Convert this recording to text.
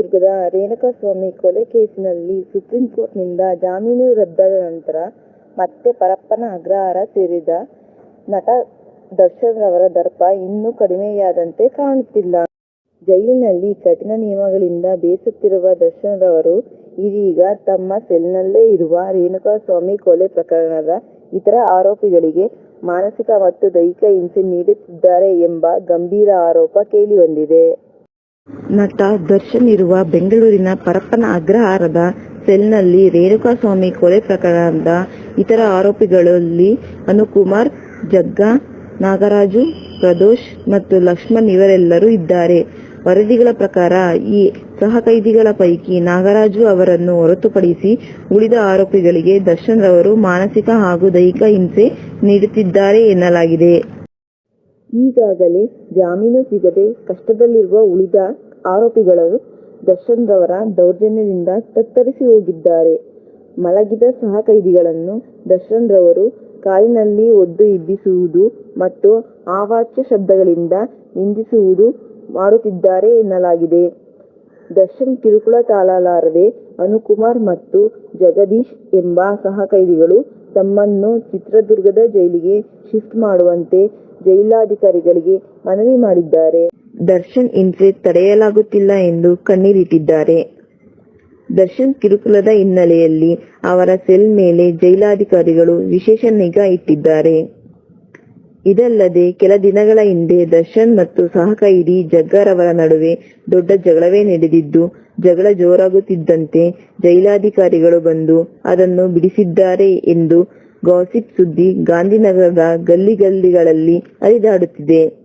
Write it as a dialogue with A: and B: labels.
A: ಚಿತ್ರದುರ್ಗದ ರೇಣುಕಾಸ್ವಾಮಿ ಕೊಲೆ ಕೇಸಿನಲ್ಲಿ ಸುಪ್ರೀಂ ಕೋರ್ಟ್ನಿಂದ ಜಾಮೀನು ರದ್ದಾದ ನಂತರ ಮತ್ತೆ ಪರಪ್ಪನ ಅಗ್ರಹಾರ ಸೇರಿದ ನಟ ದರ್ಶನ್ ರವರ ದರ್ಪ ಇನ್ನೂ ಕಡಿಮೆಯಾದಂತೆ ಕಾಣುತ್ತಿಲ್ಲ. ಜೈಲಿನಲ್ಲಿ ಕಠಿಣ ನಿಯಮಗಳಿಂದ ಬೇಸುತ್ತಿರುವ ದರ್ಶನ್ ರವರು ಇದೀಗ ತಮ್ಮ ಸೆಲ್ನಲ್ಲೇ ಇರುವ ರೇಣುಕಾಸ್ವಾಮಿ ಕೊಲೆ ಪ್ರಕರಣದ ಇತರ ಆರೋಪಿಗಳಿಗೆ ಮಾನಸಿಕ ಮತ್ತು ದೈಹಿಕ ಹಿಂಸೆ ನೀಡುತ್ತಿದ್ದಾರೆ ಎಂಬ ಗಂಭೀರ ಆರೋಪ ಕೇಳಿಬಂದಿದೆ. ನಟ ದರ್ಶನ್ ಇರುವ ಬೆಂಗಳೂರಿನ ಪರಪ್ಪನ ಅಗ್ರಹಾರದ ಸೆಲ್ನಲ್ಲಿ ರೇಣುಕಾಸ್ವಾಮಿ ಕೊಲೆ ಪ್ರಕರಣದ ಇತರ ಆರೋಪಿಗಳಲ್ಲಿ ಅನುಕುಮಾರ್, ಜಗ್ಗಾ, ನಾಗರಾಜು, ಪ್ರದೋಷ್ ಮತ್ತು ಲಕ್ಷ್ಮಣ್ ಇವರೆಲ್ಲರೂ ಇದ್ದಾರೆ. ವರದಿಗಳ ಪ್ರಕಾರ, ಈ ಸಹಕೈದಿಗಳ ಪೈಕಿ ನಾಗರಾಜು ಅವರನ್ನು ಹೊರತುಪಡಿಸಿ ಉಳಿದ ಆರೋಪಿಗಳಿಗೆ ದರ್ಶನ್ ರವರು ಮಾನಸಿಕ ಹಾಗೂ ದೈಹಿಕ ಹಿಂಸೆ ನೀಡುತ್ತಿದ್ದಾರೆ ಎನ್ನಲಾಗಿದೆ. ಈಗಾಗಲೇ ಜಾಮೀನು ಸಿಗದೆ ಕಷ್ಟದಲ್ಲಿರುವ ಉಳಿದ ಆರೋಪಿಗಳು ದರ್ಶನ್ ರವರ ದೌರ್ಜನ್ಯದಿಂದ ತತ್ತರಿಸಿ ಹೋಗಿದ್ದಾರೆ. ಮಲಗಿದ ಸಹಕೈದಿಗಳನ್ನು ದರ್ಶನ್ ರವರು ಕಾಲಿನಲ್ಲಿ ಒದ್ದು ಇಬ್ಬಿಸುವುದು ಮತ್ತು ಆವಾಚ್ಯ ಶಬ್ದಗಳಿಂದ ನಿಂದಿಸುವುದು ಮಾಡುತ್ತಿದ್ದಾರೆ ಎನ್ನಲಾಗಿದೆ. ದರ್ಶನ್ ಕಿರುಕುಳ ತಾಳಲಾರದೆ ಅನುಕುಮಾರ್ ಮತ್ತು ಜಗದೀಶ್ ಎಂಬ ಸಹಕೈದಿಗಳು ತಮ್ಮನ್ನು ಚಿತ್ರದುರ್ಗದ ಜೈಲಿಗೆ ಶಿಫ್ಟ್ ಮಾಡುವಂತೆ ಜೈಲಧಿಕಾರಿಗಳಿಗೆ ಮನವಿ ಮಾಡಿದ್ದಾರೆ. ದರ್ಶನ್ ಹಿಂಸೆ ತಡೆಯಲಾಗುತ್ತಿಲ್ಲ ಎಂದು ಕಣ್ಣೀರಿಟ್ಟಿದ್ದಾರೆ. ದರ್ಶನ್ ಕಿರುಕುಳದ ಹಿನ್ನೆಲೆಯಲ್ಲಿ ಅವರ ಸೆಲ್ ಮೇಲೆ ಜೈಲಾಧಿಕಾರಿಗಳು ವಿಶೇಷ ನಿಗಾ ಇಟ್ಟಿದ್ದಾರೆ. ಇದಲ್ಲದೆ ಕೆಲ ದಿನಗಳ ಹಿಂದೆ ದರ್ಶನ್ ಮತ್ತು ಸಹಕೈದಿ ಜಗ್ಗಾರ್ ಅವರ ನಡುವೆ ದೊಡ್ಡ ಜಗಳವೇ ನಡೆದಿದ್ದು, ಜಗಳ ಜೋರಾಗುತ್ತಿದ್ದಂತೆ ಜೈಲಾಧಿಕಾರಿಗಳು ಬಂದು ಅದನ್ನು ಬಿಡಿಸಿದ್ದಾರೆ ಎಂದು ಗಾಸಿಪ್ ಸುದ್ದಿ ಗಾಂಧಿನಗರದ ಗಲ್ಲಿ ಗಲ್ಲಿಗಳಲ್ಲಿ ಹರಿದಾಡುತ್ತಿದೆ.